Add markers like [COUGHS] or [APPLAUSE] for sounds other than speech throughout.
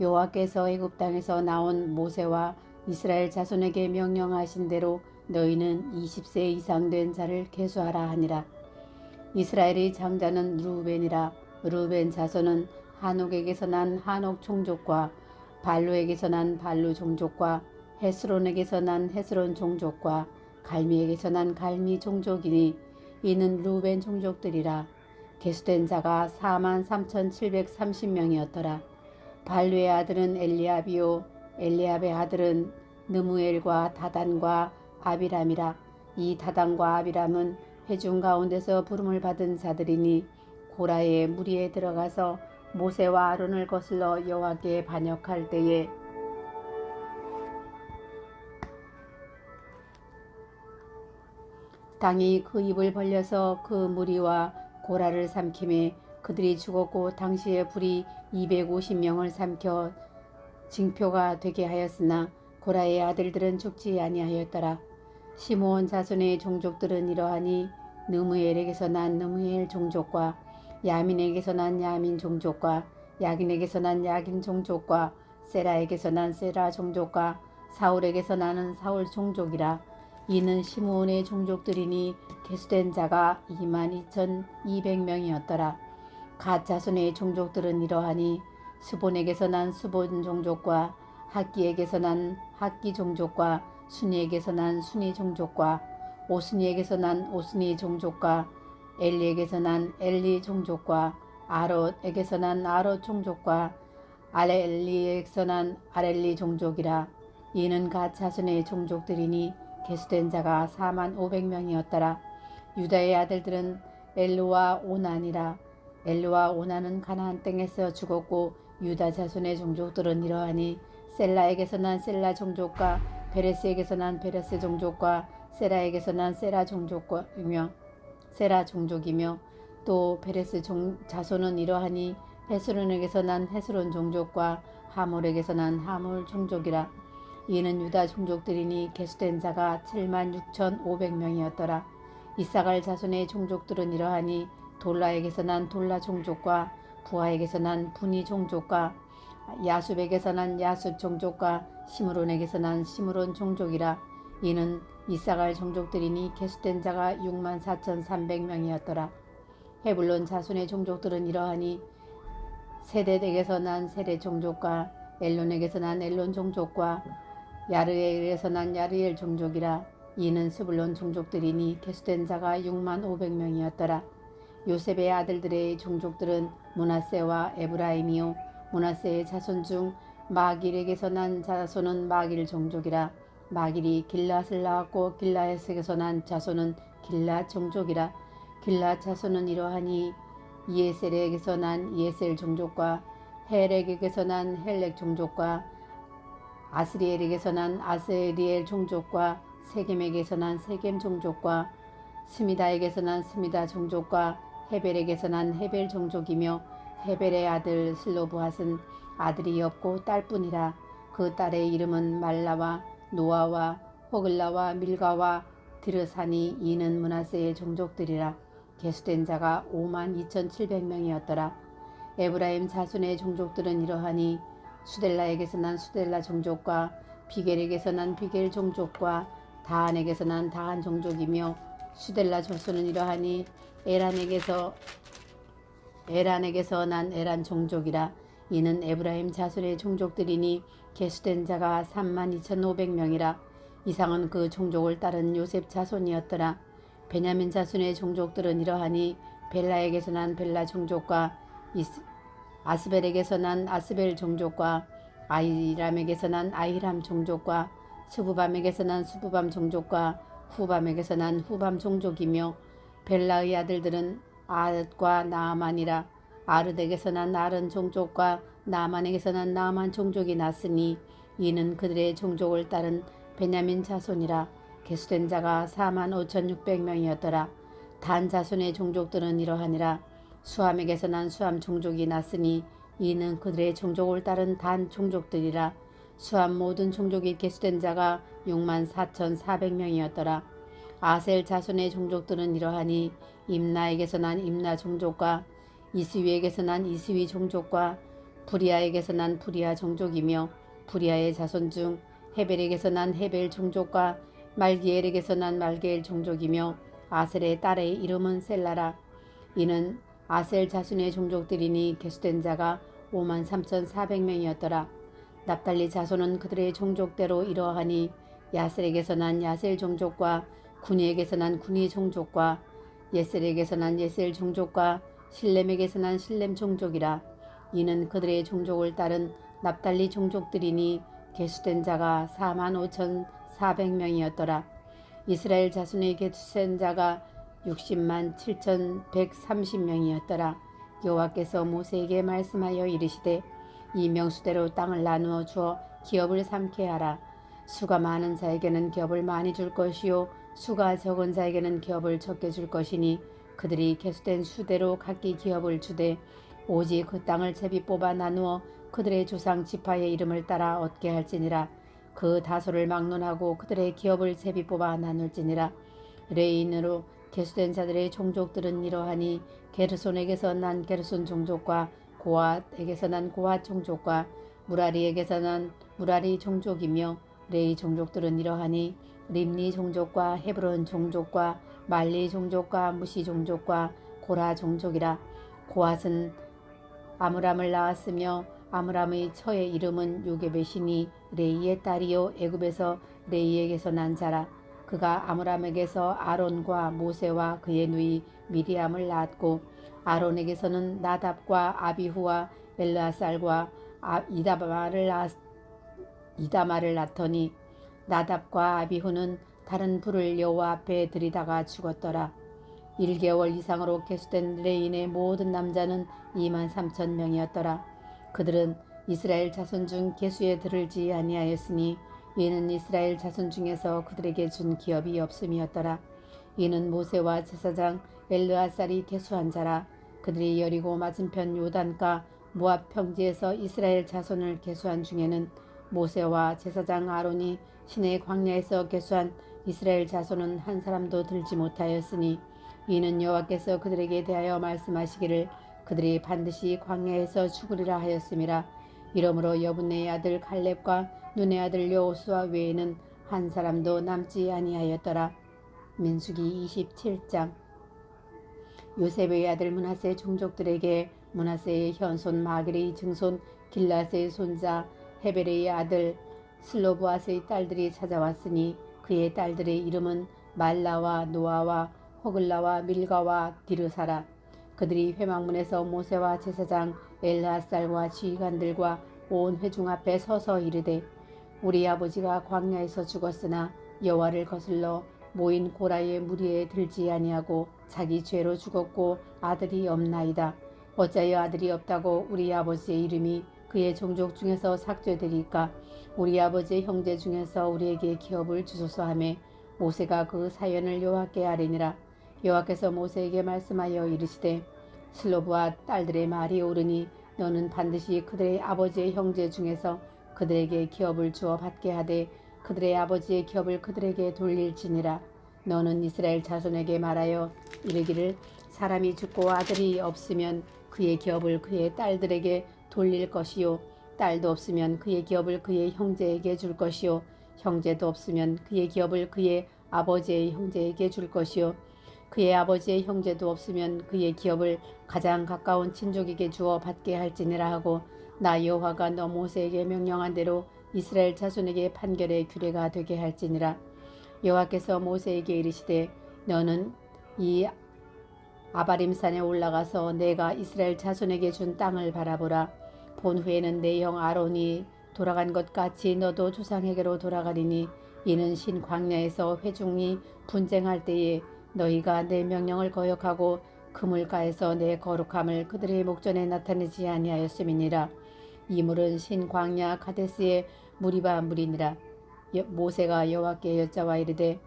여호와께서 애굽 땅에서 나온 모세와 이스라엘 자손에게 명령하신 대로 너희는 20세 이상 된 자를 계수하라 하니라. 이스라엘의 장자는 루벤이라 루벤 자손은 한옥에게서 난 한옥 종족과 발루에게서 난 발루 종족과 헤스론에게서 난 헤스론 종족과 갈미에게서 난 갈미 종족이니 이는 루벤 종족들이라 계수된 자가 4만 3,730명이었더라. 발루의 아들은 엘리압이요. 엘리압의 아들은 느무엘과 다단과 아비람이라. 이 다단과 아비람은 회중 가운데서 부름을 받은 자들이니 고라의 무리에 들어가서 모세와 아론을 거슬러 여호와께 반역할 때에 땅이 그 입을 벌려서 그 무리와 고라를 삼킴에 그들이 죽었고 당시에 불이 250명을 삼켜 징표가 되게 하였으나 고라의 아들들은 죽지 아니하였더라. 시므온 자손의 종족들은 이러하니 느무엘에게서 난 느무엘 종족과 야민에게서 난 야민 종족과 야긴에게서 난 야긴 종족과 세라에게서 난 세라 종족과 사울에게서 나는 사울 종족이라 이는 시므온의 종족들이니 개수된 자가 2만 2,200명이었더라. 갓 자손의 종족들은 이러하니 수본에게서 난 수본 종족과 학기에게서 난 학기 종족과 순이에게서 난 순이 종족과 오순이에게서 난 오순이 종족과 엘리에게서 난 엘리 종족과 아롯에게서 난 아롯 종족과 아렐리에게서 난 아렐리 종족이라. 이는 갓 자손의 종족들이니 개수된 자가 4만 500명이었더라. 유다의 아들들은 엘루와 오난이라 엘루와 오난은 가나안 땅에서 죽었고 유다 자손의 종족들은 이러하니 셀라에게서 난 셀라 종족과 베레스에게서 난 베레스 종족과 세라에게서 난 세라 종족이며 세라 종족이며 또 베레스 종 자손은 이러하니 헤스론에게서 난 헤스론 종족과 하몰에게서 난 하몰 종족이라. 이는 유다 종족들이니 개수된 자가 7만 6천 5백 명이었더라. 이사갈 자손의 종족들은 이러하니 돌라에게서 난 돌라 종족과 부하에게서 난 분이 종족과 야숲에게서 난 야숲 종족과 시므론에게서 난 시므론 종족이라. 이는 이사갈 종족들이니 개수된 자가 6만 4천3백명이었더라. 헤불론 자손의 종족들은 이러하니 세대에게서 난 세대 종족과 엘론에게서 난 엘론 종족과 야르엘에서 난 야르엘 종족이라. 이는 스불론 종족들이니 개수된 자가 6만 5백명이었더라 요셉의 아들들의 종족들은 문하세와 에브라임이요. 문하세의 자손 중 마길에게서 난 자손은 마길 종족이라. 마길이 길랏을 낳았고 길랏에게서 난 자손은 길랏 종족이라. 길랏 자손은 이러하니 이에셀에게서 난 이에셀 종족과 헬렉에게서 난 헬렉 종족과 아스리엘에게서 난 아스리엘 종족과 세겜에게서 난 세겜 종족과 스미다에게서 난 스미다 종족과 헤벨에게서 난 헤벨 종족이며 헤벨의 아들 슬로브핫은 아들이 없고 딸뿐이라 그 딸의 이름은 말라와 노아와 호글라와 밀가와 드르사니 이는 문하세의 종족들이라 개수된 자가 5만 2,700명이었더라. 에브라임 자손의 종족들은 이러하니 수델라에게서 난 수델라 종족과 비겔에게서 난 비겔 종족과 다한에게서 난 다한 종족이며 수델라 조수는 이러하니 에란에게서 에란에게서 난 에란 종족이라. 이는 에브라임 자손의 종족들이니 개수된 자가 3만 2,500명이라. 이상은 그 종족을 따른 요셉 자손이었더라. 베냐민 자손의 종족들은 이러하니 벨라에게서 난 벨라 종족과 이스, 아스벨에게서 난 아스벨 종족과 아이람에게서 난 아이람 종족과 수부밤에게서 난 수부밤 종족과 후밤에게서 난 후밤 종족이며 벨라의 아들들은 아릇과 나아만이라 아르덱에서 난 아른 종족과 나만에게서 난 나만 종족이 났으니 이는 그들의 종족을 따른 베냐민 자손이라 개수된 자가 4만 5,600명이었더라. 단 자손의 종족들은 이러하니라. 수함에게서 난 수함 종족이 났으니 이는 그들의 종족을 따른 단 종족들이라. 수함 모든 종족이 개수된 자가 6만 4,400명이었더라. 아셀 자손의 종족들은 이러하니 임나에게서 난 임나 종족과 이스위에게서 난 이스위 종족과 부리아에게서 난 부리아 종족이며 부리아의 자손 중 헤벨에게서 난 헤벨 종족과 말기엘에게서 난 말기엘 종족이며 아셀의 딸의 이름은 셀라라. 이는 아셀 자손의 종족들이니 개수된 자가 5만 3,400명이었더라. 납달리 자손은 그들의 종족대로 이러하니 야셀에게서 난 야셀 종족과 군이에게서 난 군이 종족과 예셀에게서 난 예셀 종족과 실렘에게서 난 실렘 종족이라 이는 그들의 종족을 따른 납달리 종족들이니 개수된 자가 4만 5,400명이었더라. 이스라엘 자손의 개수된 자가 60만 7,130명이었더라. 여호와께서 모세에게 말씀하여 이르시되 이 명수대로 땅을 나누어 주어 기업을 삼게 하라. 수가 많은 자에게는 기업을 많이 줄 것이요 수가 적은 자에게는 기업을 적게 줄 것이니 그들이 개수된 수대로 각기 기업을 주되 오직 그 땅을 제비 뽑아 나누어 그들의 조상 지파의 이름을 따라 얻게 할지니라 그 다소를 막론하고 그들의 기업을 제비 뽑아 나눌지니라 레인으로 개수된 자들의 종족들은 이러하니 게르손에게서 난 게르손 종족과 고앗에게서 난 고앗 종족과 무라리에게서 난 무라리 종족이며 레이 종족들은 이러하니 림니 종족과 헤브론 종족과 말리 종족과 무시 종족과 고라 종족이라. 고앗은 아므람을 낳았으며 아므람의 처의 이름은 요게벳이니 레이의 딸이요 애굽에서 레이에게서 난 자라. 그가 아므람에게서 아론과 모세와 그의 누이 미리암을 낳았고 아론에게서는 나답과 아비후와 엘라살과 아, 이다마를 낳 이다마를 낳더니 나답과 아비후는 다른 불을 여호와 앞에 들이다가 죽었더라. 1개월 이상으로 개수된 레인의 모든 남자는 2만 3천 명이었더라. 그들은 이스라엘 자손 중 개수에 들을지 아니하였으니 이는 이스라엘 자손 중에서 그들에게 준 기업이 없음이었더라. 이는 모세와 제사장 엘르아살이 개수한 자라. 그들이 여리고 맞은편 요단가 모압 평지에서 이스라엘 자손을 개수한 중에는 모세와 제사장 아론이 신의 광야에서 개수한 이스라엘 자손은 한 사람도 들지 못하였으니 이는 여호와께서 그들에게 대하여 말씀하시기를 그들이 반드시 광야에서 죽으리라 하였음이라 이러므로 여분의 아들 칼렙과 눈의 아들 여호수아 외에는 한 사람도 남지 아니하였더라 민수기 27장 요셉의 아들 문하세 종족들에게 문하세의 현손 마길의 증손 길라스의 손자 헤베레의 아들 슬로브아스의 딸들이 찾아왔으니 그의 딸들의 이름은 말라와 노아와 호글라와 밀가와 디르사라. 그들이 회막문에서 모세와 제사장 엘라살과 지휘관들과 온 회중 앞에 서서 이르되 우리 아버지가 광야에서 죽었으나 여호와를 거슬러 모인 고라의 무리에 들지 아니하고 자기 죄로 죽었고 아들이 없나이다. 어찌하여 아들이 없다고 우리 아버지의 이름이 그의 종족 중에서 삭제되리까 우리 아버지의 형제 중에서 우리에게 기업을 주소서 하매 모세가 그 사연을 여호와께 아뢰니라 여호와께서 모세에게 말씀하여 이르시되 슬로브와 딸들의 말이 옳으니 너는 반드시 그들의 아버지의 형제 중에서 그들에게 기업을 주어 받게 하되 그들의 아버지의 기업을 그들에게 돌릴지니라. 너는 이스라엘 자손에게 말하여 이르기를 사람이 죽고 아들이 없으면 그의 기업을 그의 딸들에게 돌릴 것이요 딸도 없으면 그의 기업을 그의 형제에게 줄 것이요 형제도 없으면 그의 기업을 그의 아버지의 형제에게 줄 것이요 그의 아버지의 형제도 없으면 그의 기업을 가장 가까운 친족에게 주어 받게 할지니라 하고 나 여호와가 너 모세에게 명령한 대로 이스라엘 자손에게 판결의 규례가 되게 할지니라. 여호와께서 모세에게 이르시되 너는 이 아바림산에 올라가서 내가 이스라엘 자손에게 준 땅을 바라보라. 본 후에는 내 형 아론이 돌아간 것 같이 너도 조상에게로 돌아가리니 이는 신 광야에서 회중이 분쟁할 때에 너희가 내 명령을 거역하고 그물가에서 내 거룩함을 그들의 목전에 나타내지 아니하였음이니라. 이 물은 신 광야 카데스의 무리바 여- 모세가 여호와께 여짜와 이르되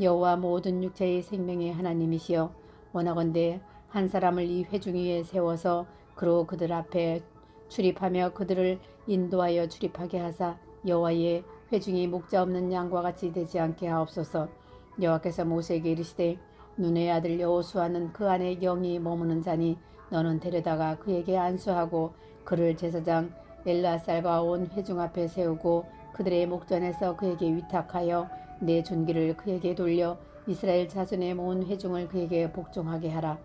여호와 모든 육체의 생명의 하나님이시여 원하건대 한 사람을 이 회중 위에 세워서 그로 그들 앞에 출입하며 그들을 인도하여 출입하게 하사 여호와의 회중이 목자 없는 양과 같이 되지 않게 하옵소서. 여호와께서 모세에게 이르시되 눈의 아들 여호수아는 그 안에 영이 머무는 자니 너는 데려다가 그에게 안수하고 그를 제사장 엘라살과 온 회중 앞에 세우고 그들의 목전에서 그에게 위탁하여 내 존귀를 그에게 돌려 이스라엘 자손의 온 회중을 그에게 복종하게 하라.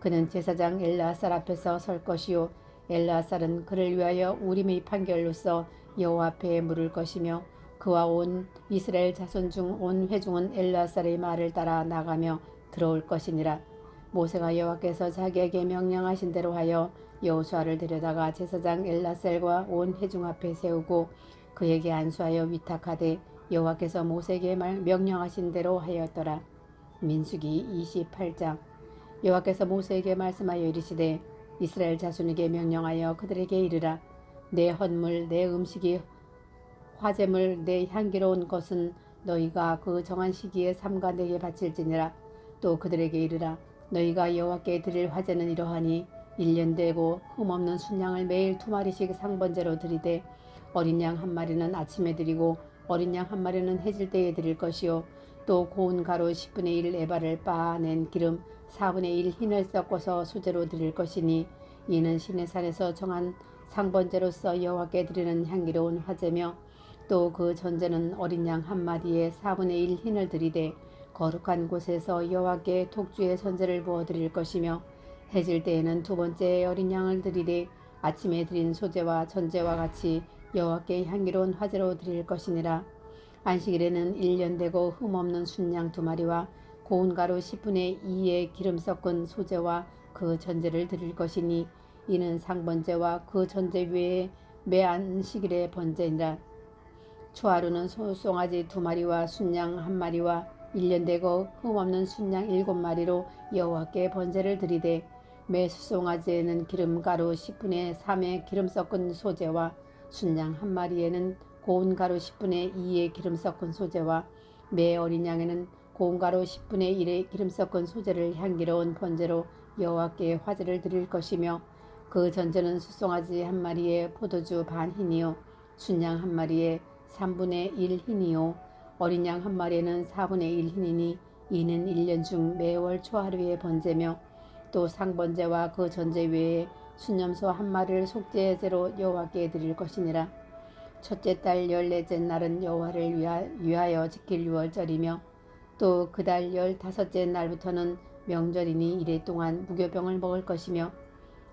그는 제사장 엘라살 앞에서 설 것이요 엘라살은 그를 위하여 우림의 판결로서 여호와 앞에 물을 것이며 그와 온 이스라엘 자손 중 온 회중은 엘라살의 말을 따라 나가며 들어올 것이니라. 모세가 여호와께서 자기에게 명령하신 대로 하여 여호수아를 데려다가 제사장 엘라셀과 온 회중 앞에 세우고 그에게 안수하여 위탁하되 여호와께서 모세에게 말- 명령하신 대로 하였더라. 민수기 28장. 여호와께서 모세에게 말씀하여 이르시되 이스라엘 자손에게 명령하여 그들에게 이르라. 내 헌물 내 음식이 화제물 내 향기로운 것은 너희가 그 정한 시기에 삼가 내게 바칠지니라. 또 그들에게 이르라 너희가 여호와께 드릴 화제는 이러하니 일년 되고 흠없는 순양을 매일 두 마리씩 상번제로 드리되 어린 양 한 마리는 아침에 드리고 어린 양 한 마리는 해질 때에 드릴 것이요. 또 고운 가루 10분의 1 에바를 빻아낸 기름 4분의 1 흰을 섞어서 수제로 드릴 것이니 이는 신의 산에서 정한 상번제로서 여호와께 드리는 향기로운 화제며 또 그 전제는 어린 양 한 마리에 4분의 1 흰을 드리되 거룩한 곳에서 여호와께 독주의 선제를 부어 드릴 것이며 해질 때에는 두 번째 어린 양을 드리되 아침에 드린 소제와 전제와 같이 여호와께 향기로운 화제로 드릴 것이니라. 안식일에는 1년 되고 흠없는 순양 두 마리와 고운 가루 10분의 2의 기름 섞은 소제와 그 전제를 드릴 것이니 이는 상번제와 그 전제 외에 매 안식일의 번제니라. 초하루는 소송아지 두 마리와 순양 한 마리와 1년 되고 흠없는 순양 일곱 마리로 여호와께 번제를 드리되 매 수송아지에는 기름가루 10분의 3의 기름 섞은 소제와 순양 한 마리에는 고운 가루 10분의 2의 기름 섞은 소제와 매 어린 양에는 고운 가루 10분의 1의 기름 섞은 소제를 향기로운 번제로 여호와께 화제를 드릴 것이며 그 전제는 수송아지 한 마리에 포도주 반 흰이요 순양 한 마리에 3분의 1 흰이요 어린 양 한 마리에는 4분의 1 흰이니 이는 1년 중 매월 초하루의 번제며 또 상번제와 그 전제 외에 순념소 한 마리를 속죄제로 여호와께 드릴 것이니라. 첫째 달 열넷째 날은 여호와를 위하, 위하여 지킬 유월절이며 또 그 달 열다섯째 날부터는 명절이니 이래 동안 무교병을 먹을 것이며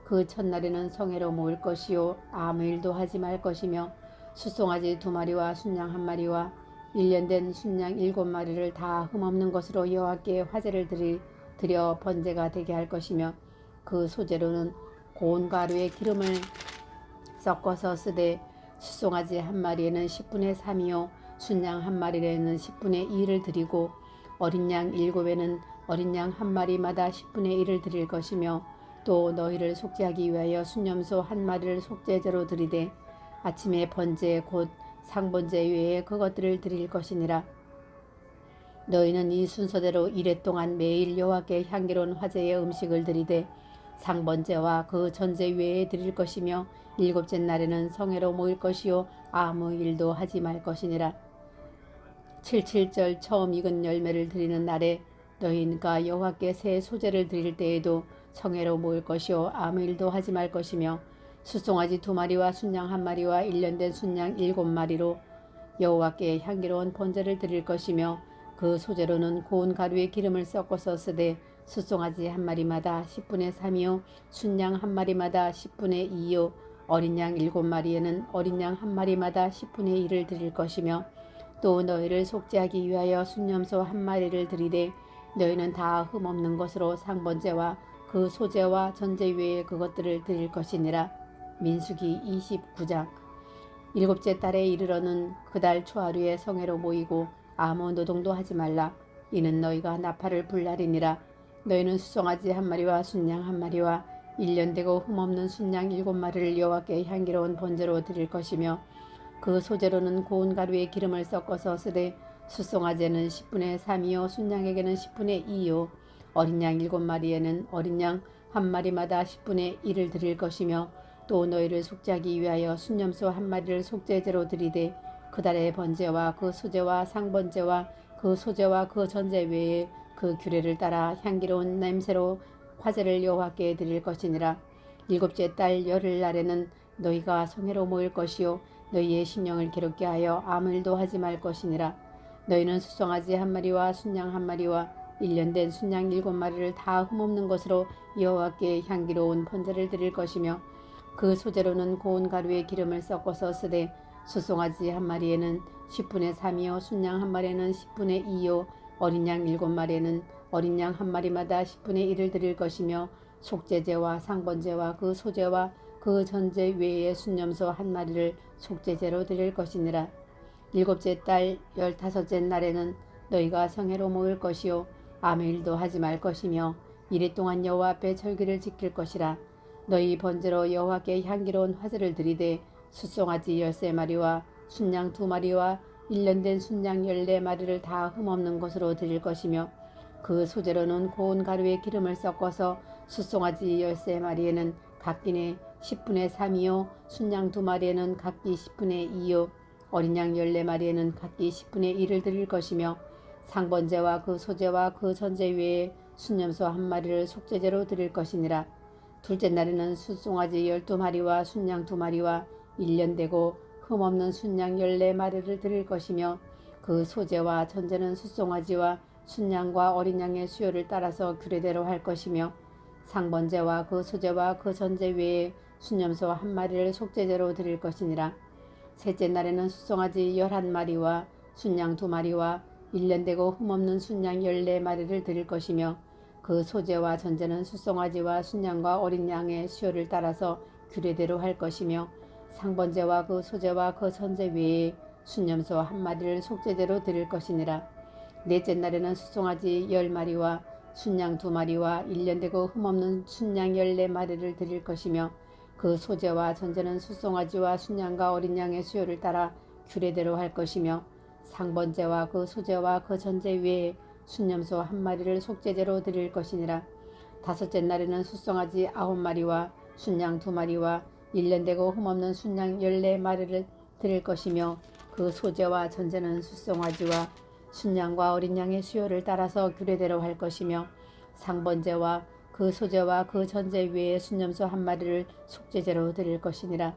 그 첫날에는 성회로 모일 것이요 아무 일도 하지 말 것이며 수송아지 두 마리와 순양 한 마리와 일년 된 순양 일곱 마리를 다 흠없는 것으로 여호와께 화제를 드리, 드려 번제가 되게 할 것이며 그 소재로는 고운 가루에 기름을 섞어서 쓰되 수송아지 한 마리에는 10분의 3이요 순양 한 마리에는 10분의 2를 드리고 어린 양 일곱에는 어린 양 한 마리마다 10분의 1을 드릴 것이며 또 너희를 속죄하기 위하여 순념소 한 마리를 속죄제로 드리되 아침에 번제 곧 상번제 외에 그것들을 드릴 것이니라. 너희는 이 순서대로 이래 동안 매일 여호와께 향기로운 화제의 음식을 드리되 상번제와 그 전제 외에 드릴 것이며 일곱째 날에는 성회로 모일 것이요 아무 일도 하지 말 것이니라. 칠칠절 처음 익은 열매를 드리는 날에 너희가 여호와께 새 소제를 드릴 때에도 성회로 모일 것이요 아무 일도 하지 말 것이며 수송아지 두 마리와 순양 한 마리와 일년된 순양 일곱 마리로 여호와께 향기로운 번제를 드릴 것이며 그 소재로는 고운 가루에 기름을 섞어서 쓰되 수송아지 한 마리마다 10분의 3이요 순양 한 마리마다 10분의 2요 어린 양 일곱 마리에는 어린 양 한 마리마다 10분의 1을 드릴 것이며 또 너희를 속죄하기 위하여 순념소 한 마리를 드리되 너희는 다 흠없는 것으로 상번제와 그 소제와 전제 외에 그것들을 드릴 것이니라 민수기 29장. 일곱째 달에 이르러는 그 달 초하루에 성회로 모이고 아무 노동도 하지 말라. 이는 너희가 나팔을 불 날이니라. 너희는 수송아지 한 마리와 순양 한 마리와 일년되고 흠없는 순양 일곱 마리를 여호와께 향기로운 번제로 드릴 것이며 그 소재로는 고운 가루에 기름을 섞어서 쓰되 수송아지는 10분의 3이요 순양에게는 10분의 2요 어린 양 일곱 마리에는 어린 양 한 마리마다 10분의 1을 드릴 것이며 또 너희를 속죄하기 위하여 순념소 한 마리를 속죄제로 드리되 그달의 번제와 그 소제와 상번제와 그 소제와 그 전제 외에 그 규례를 따라 향기로운 냄새로 화제를 여호와께 드릴 것이니라. 일곱째 달 열흘 날에는 너희가 성회로 모일 것이요 너희의 신령을 기록게 하여 아무 일도 하지 말 것이니라. 너희는 수송아지 한 마리와 순양 한 마리와 일년된 순양 일곱 마리를 다 흠없는 것으로 여호와께 향기로운 번제를 드릴 것이며 그 소재로는 고운 가루에 기름을 섞어서 쓰되 수송아지 한 마리에는 10분의 3이요 순양 한 마리에는 10분의 2요 어린 양 일곱 마리에는 어린 양 한 마리마다 10분의 1을 드릴 것이며 속죄제와 상번제와 그 소제와 그 전제 외에 순념소 한 마리를 속죄제로 드릴 것이니라. 일곱째 달 열다섯째 날에는 너희가 성회로 모일 것이요 아무 일도 하지 말 것이며 이래 동안 여호와 앞에 절기를 지킬 것이라 너희 번제로 여호와께 향기로운 화제를 드리되 숫송아지 열세 마리와 순양 두 마리와 일년된 순양 열네 마리를 다 흠없는 것으로 드릴 것이며 그 소재로는 고운 가루에 기름을 섞어서 숫송아지 열세 마리에는 각기네 10분의 3이요 순양 두 마리에는 각기 10분의 2요 어린 양 열네 마리에는 각기 10분의 1을 드릴 것이며 상번제와 그 소제와 그 전제 외에 순념소 한 마리를 속죄제로 드릴 것이니라. 둘째 날에는 숫송아지 열두 마리와 순양 두 마리와 일년되고 흠없는 순양 열네 마리를 드릴 것이며 그 소제와 전제는 숫송아지와 순양과 어린 양의 수요를 따라서 규례대로 할 것이며 상번제와 그 소제와 그 전제 외에 순념소 한 마리를 속죄제로 드릴 것이니라. 셋째 날에는 숫송아지 열한 마리와 순양 두 마리와 일년되고 흠없는 순양 열네 마리를 드릴 것이며 그 소재와 전제는 수송아지와 순양과 어린 양의 수요를 따라서 규례대로 할 것이며 상번제와 그 소재와 그 전제 외에 순념소 한 마리를 속죄제로 드릴 것이니라. 넷째 날에는 수송아지 열 마리와 순양 두 마리와 일년되고 흠없는 순양 열네 마리를 드릴 것이며 그 소재와 전제는 수송아지와 순양과 어린 양의 수요를 따라 규례대로 할 것이며 상번제와 그 소제와 그 전제 외에 순념소 한 마리를 속죄제로 드릴 것이니라. 다섯째 날에는 수송아지 아홉 마리와 순양 두 마리와 일년되고 흠없는 순양 열네 마리를 드릴 것이며 그 소제와 전제는 수송아지와 순양과 어린 양의 수요를 따라서 규례대로 할 것이며 상번제와 그 소제와 그 전제 외에 순념소 한 마리를 속죄제로 드릴 것이니라.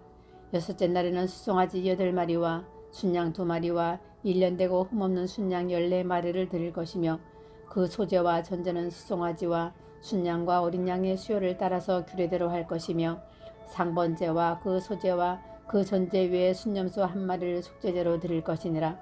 여섯째 날에는 수송아지 여덟 마리와 순양 두 마리와 일년되고 흠없는 순양 열네 마리를 드릴 것이며 그 소재와 전제는 수송아지와 순양과 어린 양의 수요를 따라서 규례대로 할 것이며 상번제와 그 소재와 그 전제 외에 순념소 한 마리를 속죄제로 드릴 것이니라.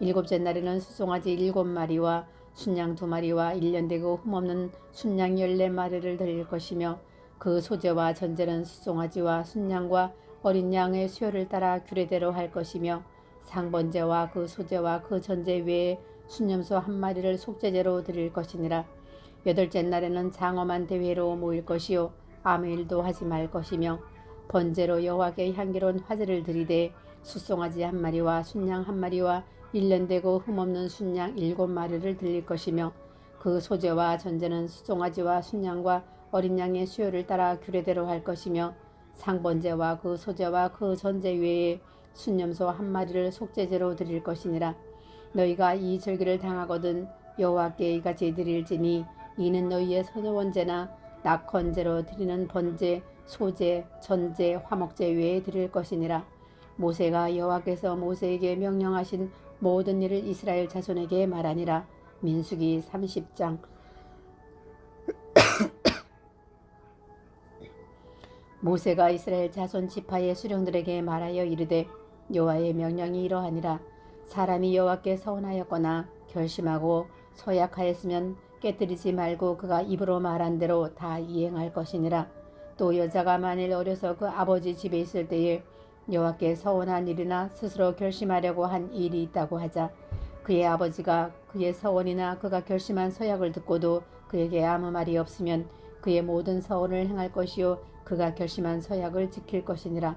일곱째 날에는 수송아지 일곱 마리와 순양 두 마리와 일년되고 흠없는 순양 열네 마리를 드릴 것이며 그 소재와 전제는 수송아지와 순양과 어린 양의 수요를 따라 규례대로 할 것이며 상번제와 그 소제와 그 전제 외에 순념소 한 마리를 속죄제로 드릴 것이니라. 여덟째 날에는 장엄한 대회로 모일 것이요 아무 일도 하지 말 것이며 번제로 여호와께 향기로운 화제를 드리되 수송아지 한 마리와 순양 한 마리와 일년되고 흠없는 순양 일곱 마리를 드릴 것이며 그 소제와 전제는 수송아지와 순양과 어린 양의 수요를 따라 규례대로 할 것이며 상번제와 그 소제와 그 전제 외에 순념소 한 마리를 속죄제로 드릴 것이니라. 너희가 이 절기를 당하거든 여호와께 이같이 드릴지니 이는 너희의 서원제나 낙헌제로 드리는 번제, 소제, 전제, 화목제 외에 드릴 것이니라. 모세가 여호와께서 모세에게 명령하신 모든 일을 이스라엘 자손에게 말하니라. 민수기 30장 [COUGHS] 모세가 이스라엘 자손 지파의 수령들에게 말하여 이르되 여호와의 명령이 이러하니라. 사람이 여호와께 서운하였거나 결심하고 서약하였으면 깨뜨리지 말고 그가 입으로 말한 대로 다 이행할 것이니라. 또 여자가 만일 어려서 그 아버지 집에 있을 때에 여호와께 서운한 일이나 스스로 결심하려고 한 일이 있다고 하자. 그의 아버지가 그의 서원이나 그가 결심한 서약을 듣고도 그에게 아무 말이 없으면 그의 모든 서원을 행할 것이요 그가 결심한 서약을 지킬 것이니라.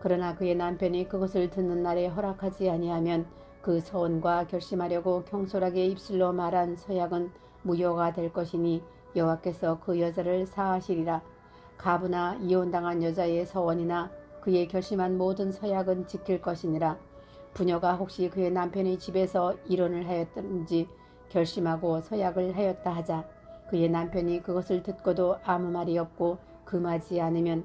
그러나 그의 남편이 그것을 듣는 날에 허락하지 아니하면 그 서원과 결심하려고 경솔하게 입술로 말한 서약은 무효가 될 것이니 여호와께서 그 여자를 사하시리라. 가부나 이혼당한 여자의 서원이나 그의 결심한 모든 서약은 지킬 것이니라. 부녀가 혹시 그의 남편의 집에서 이혼을 하였든지 결심하고 서약을 하였다 하자. 그의 남편이 그것을 듣고도 아무 말이 없고 금하지 않으면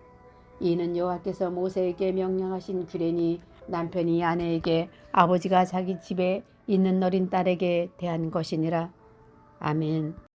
이는 여호와께서 모세에게 명령하신 규례니 남편이 아내에게 아버지가 자기 집에 있는 어린 딸에게 대한 것이니라. 아멘.